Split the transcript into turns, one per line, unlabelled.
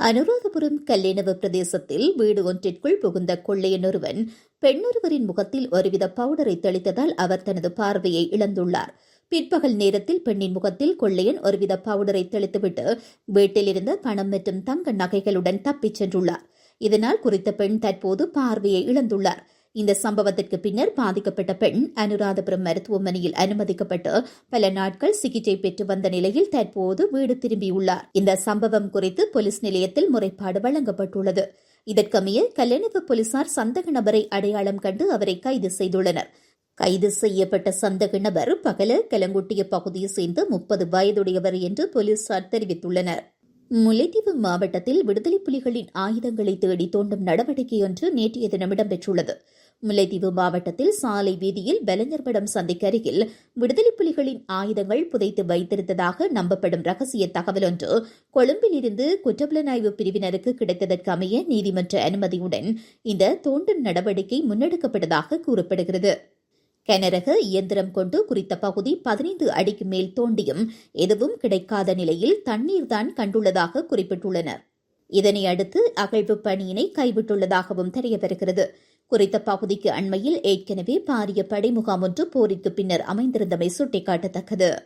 அனுராதபுரம் கல்லிணவு பிரதேசத்தில் வீடு ஒன்றிற்குள் புகுந்த கொள்ளையனொருவன் பெண்ணொருவரின் முகத்தில் ஒருவித பவுடரை தெளித்ததால் அவர் தனது பார்வையை இழந்துள்ளார். பிற்பகல் நேரத்தில் பெண்ணின் முகத்தில் கொள்ளையன் ஒருவித பவுடரை தெளித்துவிட்டு வீட்டில் இருந்த பணம் மற்றும் தங்க நகைகளுடன் தப்பிச் சென்றுள்ளார். இதனால் குறித்த பெண் தற்போது பார்வையை இழந்துள்ளார். இந்த சம்பவத்திற்கு பின்னர் பாதிக்கப்பட்ட பெண் அனுராதபுரம் மருத்துவமனையில் அனுமதிக்கப்பட்டு பல நாட்கள் சிகிச்சை பெற்று வந்த நிலையில் தற்போது வீடு திரும்பியுள்ளார். இந்த சம்பவம் குறித்து போலீஸ் நிலையத்தில் முறைப்பாடு வழங்கப்பட்டுள்ளது. இதற்கமைய கல்யாணப்பு போலீசார் சந்தக நபரை அடையாளம் கண்டு அவரை கைது செய்துள்ளனர். கைது செய்யப்பட்ட சந்தக நபர் பகல கலங்குட்டிய பகுதியை சேர்ந்த முப்பது வயதுடையவர் என்று போலீசார் தெரிவித்துள்ளனர். முல்லைத்தீவு மாவட்டத்தில் விடுதலை புலிகளின் ஆயுதங்களை தேடி தோண்டும் நடவடிக்கை ஒன்று நேற்றைய தினம் இடம்பெற்றுள்ளது. முல்லைத்தீவு மாவட்டத்தில் சாலை வீதியில் பலஞ்சர்படம் சந்தைக்கு அருகில் விடுதலை புலிகளின் ஆயுதங்கள் புதைத்து வைத்திருந்ததாக நம்பப்படும் ரகசிய தகவல் ஒன்று கொழும்பிலிருந்து குற்றப்புலனாய்வு பிரிவினருக்கு கிடைத்ததற்கமைய நீதிமன்ற அனுமதியுடன் இந்த தோண்டும் நடவடிக்கை முன்னெடுக்கப்பட்டதாக கூறப்படுகிறது. கனரக இயந்திரம் கொண்டு குறித்த பகுதி பதினைந்து அடிக்கு மேல் தோண்டியும் எதுவும் கிடைக்காத நிலையில் தண்ணீர்தான் கண்டுள்ளதாக குறிப்பிட்டுள்ளனர். இதனை அடுத்து அகழ்வு பணியினை கைவிட்டுள்ளதாகவும் தெரியவருகிறது. குறித்த பகுதிக்கு அண்மையில் ஏற்கனவே பாரிய படை முகாம் ஒன்று போரிக்கு பின்னர் அமைந்திருந்தமை சுட்டிக்காட்டத்தக்கது.